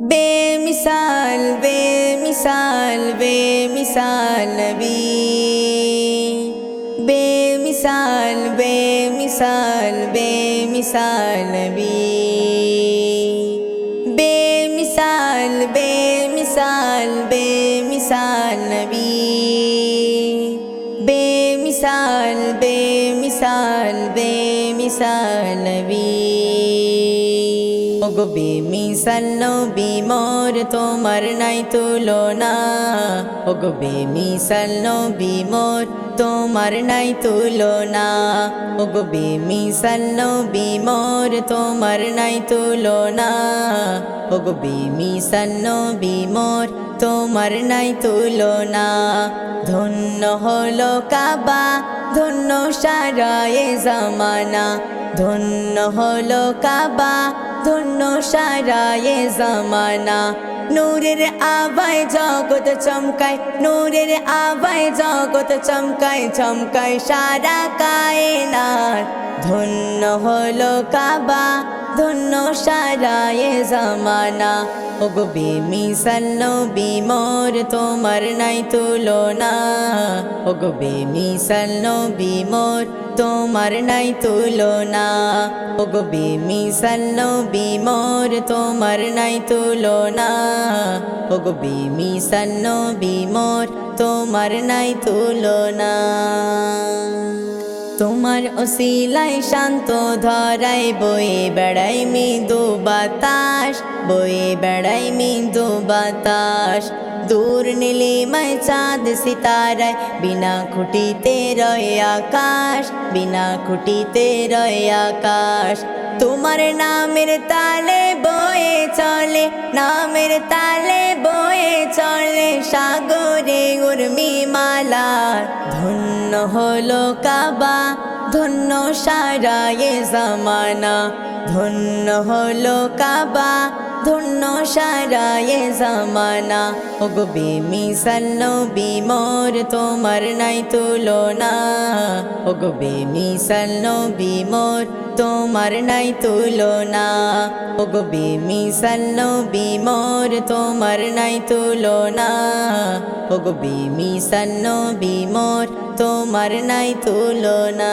बेसानेसा बेसनवि ওগো বেমিসাল নবী, মোর তোমার নাই তুলনা। ওগো বেমিসাল নবী, মোর তোমার নাই তুলনা। ওগো বেমিসাল নবী, মোর তোমার নাই তুলনা। ওগো বেমিসাল নবী, মোর তোমার নাই তুলনা। ধন্য হলো কাবা, ধন্য সারায়ে জামানা। ধন্য হলো কাবা ধন্য সারায়ে জামানা। নূরের আবায় জগত চমকায়, নূরের আবায় জগত চমকায় চমকায় সারা কায়নার ধন্য হলো কাবা ধন্য সারায়ে জামানা। ওগো বেমিসাল নবী, মোর তোমার নাই তুলনা। ওগো বেমিসাল নবী, মোর তোমার নাই তুলনা। ওগো বেমিসাল নবী, মোর তোমার নাই তুলনা। ওগো বেমিসাল নবী, মোর তোমার নাই তুলনা। তোমার অশিলায় শান্ত ধরাই বয়ে বেড়াই মৃদু বাতাস বয়ে বেড়াই মৃদু বাতাস। দূর নীলিমায় চাঁদ সিতারায়, বিনা খুঁটিতে রয়ে আকাশ, বিনা খুঁটিতে রয়ে আকাশ। তোমার নামের তালে বয়ে চলে, নামের তালে বয়ে চলে সাগরে মালা ধন্য হলো কাবা ধন্য সারায়ে জামানা ধন্য হলো কাবা ধন্য সারায়ে জামানা। ওগো বেমিসাল নবী মোর তোমার নাই তুলনা। ওগো বেমিসাল নবী মোর তোমার নাই তুলনা। ওগো বেমিসাল নবী মোর তোমার নাই তুলনা। ওগো বেমিসাল নবী মোর তোমার নাই তুলনা।